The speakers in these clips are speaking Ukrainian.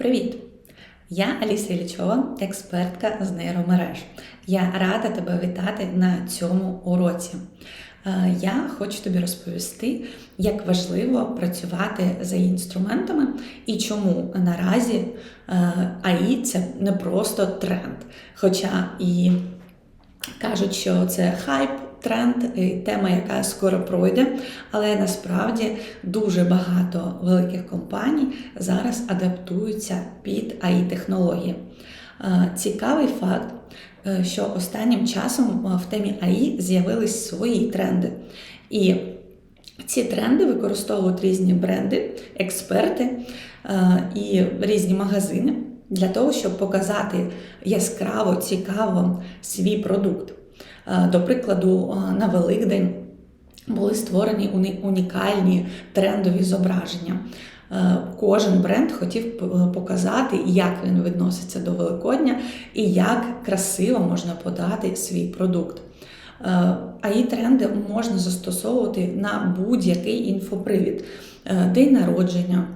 Привіт! Я Аліса Ілічова, експертка з нейромереж. Я рада тебе вітати на цьому уроці. Е, Я хочу тобі розповісти, як важливо працювати за інструментами і чому наразі е, АІ це не просто тренд. Хоча і кажуть, що це хайп. Тренд, і тема, яка скоро пройде, але насправді дуже багато великих компаній зараз адаптуються під ai технології. Е, Цікавий факт, е, що останнім часом е, в темі АІ з'явились свої тренди. І ці тренди використовують різні бренди, експерти і різні магазини для того, щоб показати яскраво, цікаво свій продукт. До прикладу, на Великдень були створені унікальні трендові зображення. Кожен бренд хотів показати, як він відноситься до Великодня і як красиво можна подати свій продукт. А і тренди можна застосовувати на будь-який інфопривід, день народження.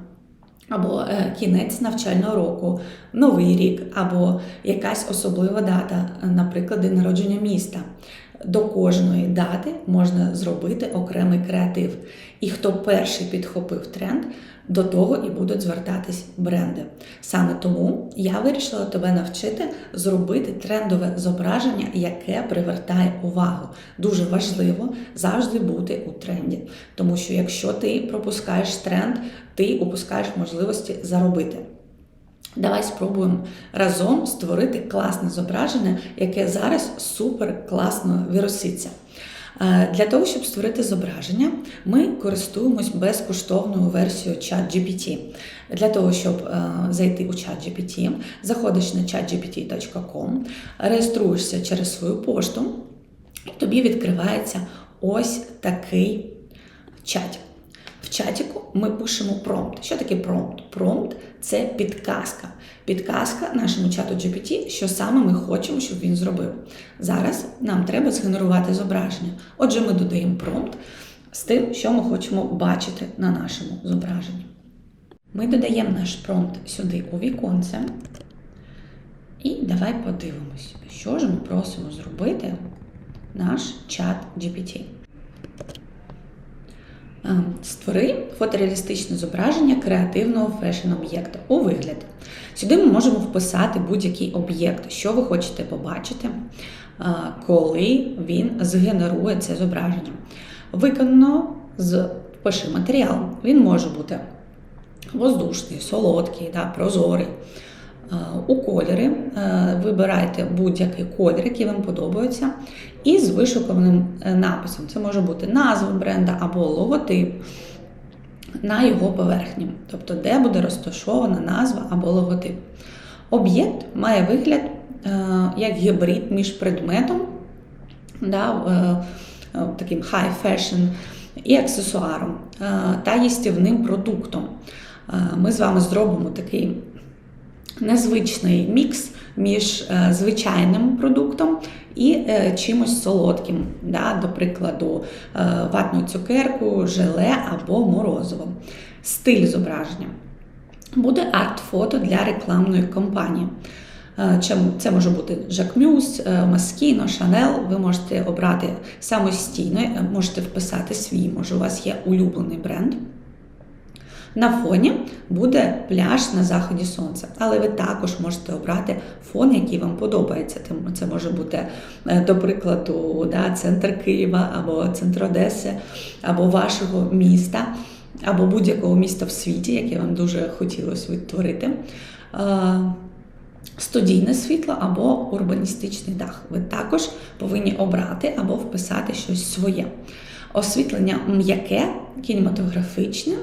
Або кінець навчального року, новий рік, або якась особлива дата, наприклад, день народження міста. До кожної дати можна зробити окремий креатив. І хто перший підхопив тренд, до того і будуть звертатись бренди. Саме тому я вирішила тебе навчити зробити трендове зображення, яке привертає увагу. Дуже важливо завжди бути у тренді. Тому що якщо ти пропускаєш тренд, ти упускаєш можливості заробити. Давай спробуємо разом створити класне зображення, яке зараз супер класно вироситься. Для того, щоб створити зображення, ми користуємось безкоштовною версією ChatGPT. Для того, щоб зайти у ChatGPT, заходиш на chatgpt.com, реєструєшся через свою пошту, і тобі відкривається ось такий чат. Чатіку ми пишемо промпт. Що таке промпт? Промпт це підказка. Підказка нашому чату GPT, що саме ми хочемо, щоб він зробив. Зараз нам треба згенерувати зображення. Отже, ми додаємо промпт з тим, що ми хочемо бачити на нашому зображенні. Ми додаємо наш промпт сюди у віконце. І давай подивимось, що ж ми просимо зробити наш чат GPT. Створи фотореалістичне зображення креативного фешн-об'єкта у вигляд. Сюди ми можемо вписати будь-який об'єкт, що ви хочете побачити, коли він згенерує це зображення. Виконано з пиши матеріал. Він може бути воздушний, солодкий, да, прозорий. У кольори вибирайте будь-який колір, який вам подобається, і з вишуканим написом. Це може бути назва бренда або логотип на його поверхні, тобто, де буде розташована назва або логотип. Об'єкт має вигляд як гібрид між предметом, да, таким high fashion і аксесуаром та їстівним продуктом. Ми з вами зробимо такий незвичний мікс між е, звичайним продуктом і е, чимось солодким, да, до прикладу, е, ватну цукерку, желе або морозиво. Стиль зображення. Буде арт-фото для рекламної кампанії. Це може бути Жакмюс, Маскіно, Шанел. Ви можете обрати самостійно, можете вписати свій, може, у вас є улюблений бренд. На фоні буде пляж на заході сонця, але ви також можете обрати фон, який вам подобається. Це може бути, е, до прикладу, да, центр Києва або центр Одеси, або вашого міста, або будь-якого міста в світі, яке вам дуже хотілося відтворити. Студійне світло або урбаністичний дах. Ви також повинні обрати або вписати щось своє. Освітлення м'яке, кінематографічне.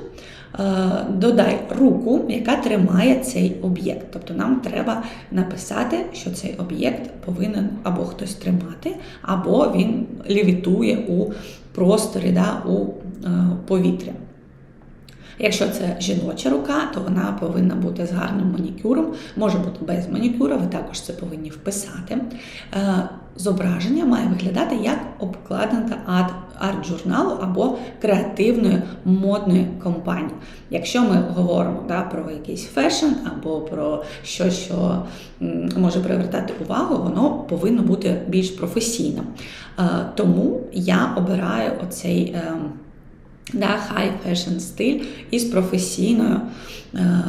Е, додай руку, яка тримає цей об'єкт. Тобто нам треба написати, що цей об'єкт повинен або хтось тримати, або він лівітує у просторі, да, у е, повітря. Якщо це жіноча рука, то вона повинна бути з гарним манікюром, може бути без манікюра, ви також це повинні вписати. Е, Зображення має виглядати як обкладинка арт- арт-журналу або креативної модної компанії. Якщо ми говоримо да, про якийсь фешн або про щось, що може привертати увагу, воно повинно бути більш професійним. Е, Тому я обираю оцей. Да, high fashion стиль із професійною, е,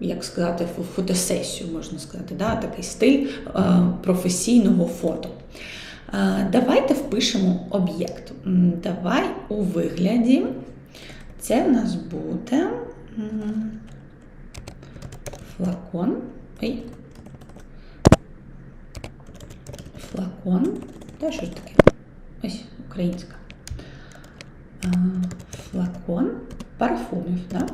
як сказати, фо- фотосесією, можна сказати, да, такий стиль е, професійного фото. Е, Давайте впишемо об'єкт. Давай у вигляді. Це в нас буде флакон. Ой. Флакон. Та що ж таке? Ось українська. Флакон парфумів. Да?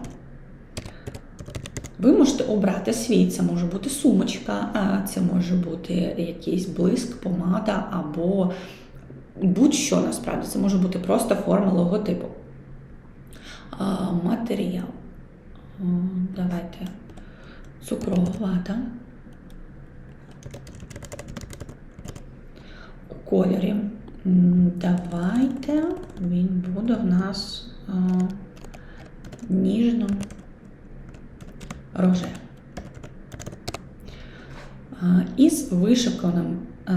Ви можете обрати свій, це може бути сумочка, це може бути якийсь блиск, помада або будь-що насправді. Це може бути просто форма логотипу. Матеріал. Давайте. Цукрова вата. У кольорі. Давайте він буде в нас а, ніжно роже. А, Із вишиканим а,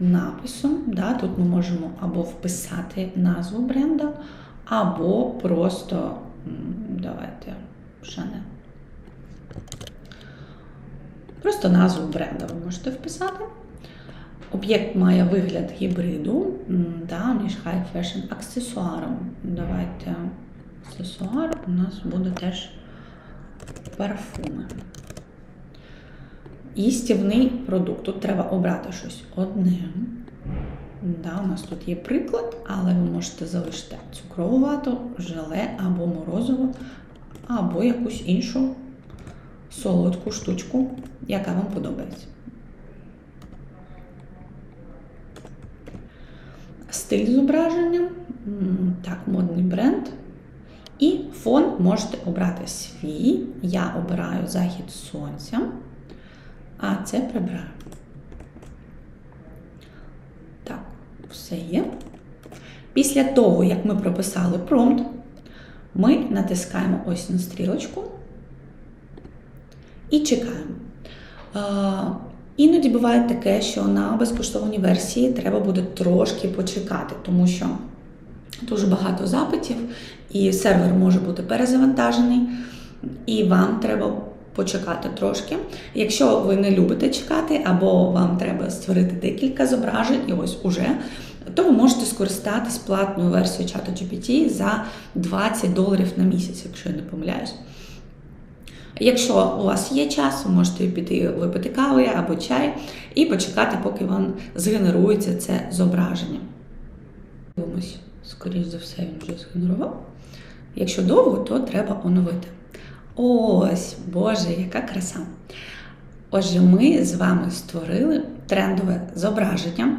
написом, да, тут ми можемо або вписати назву бренда, або просто давайте Шане. Просто назву бренда ви можете вписати. Об'єкт має вигляд гібриду да, між high fashion аксесуаром. Давайте аксесуар у нас буде теж парфуми. Їстівний продукт. Тут треба обрати щось одне. Да, у нас тут є приклад, але ви можете залишити цукрову вату, желе або морозиво, або якусь іншу солодку штучку, яка вам подобається. Стиль зображення, так, модний бренд. І фон можете обрати свій. Я обираю захід сонця, а це прибираю. Так, все є. Після того, як ми прописали промпт, ми натискаємо ось на стрілочку і чекаємо. Іноді буває таке, що на безкоштовній версії треба буде трошки почекати, тому що дуже багато запитів, і сервер може бути перезавантажений, і вам треба почекати трошки. Якщо ви не любите чекати, або вам треба створити декілька зображень, і ось уже, то ви можете скористатись платною версією чату GPT за 20 доларів на місяць, якщо я не помиляюсь. Якщо у вас є час, ви можете піти випити кави або чай і почекати, поки вам згенерується це зображення. Дивимось, скоріш за все, він вже згенерував. Якщо довго, то треба оновити. Ось, Боже, яка краса! Отже, ми з вами створили трендове зображення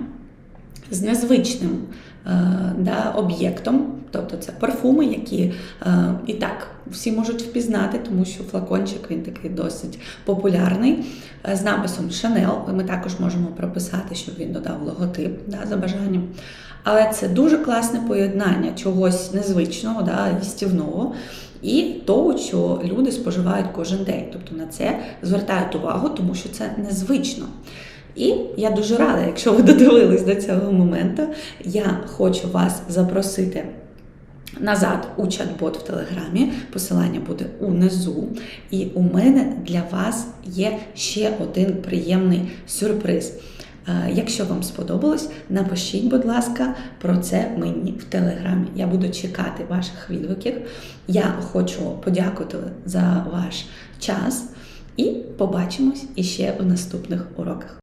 з незвичним е, да, об'єктом. Тобто це парфуми, які е, і так всі можуть впізнати, тому що флакончик він такий досить популярний. Е, з написом Chanel. Ми також можемо прописати, щоб він додав логотип да, за бажанням. Але це дуже класне поєднання чогось незвичного, да, їстівного. І того, що люди споживають кожен день. Тобто на це звертають увагу, тому що це незвично. І я дуже рада, якщо ви додивились до цього моменту, я хочу вас запросити назад у чат-бот в Телеграмі. Посилання буде унизу. І у мене для вас є ще один приємний сюрприз. Е, Якщо вам сподобалось, напишіть, будь ласка, про це мені в телеграмі. Я буду чекати ваших відгуків. Я хочу подякувати за ваш час і побачимось іще у наступних уроках.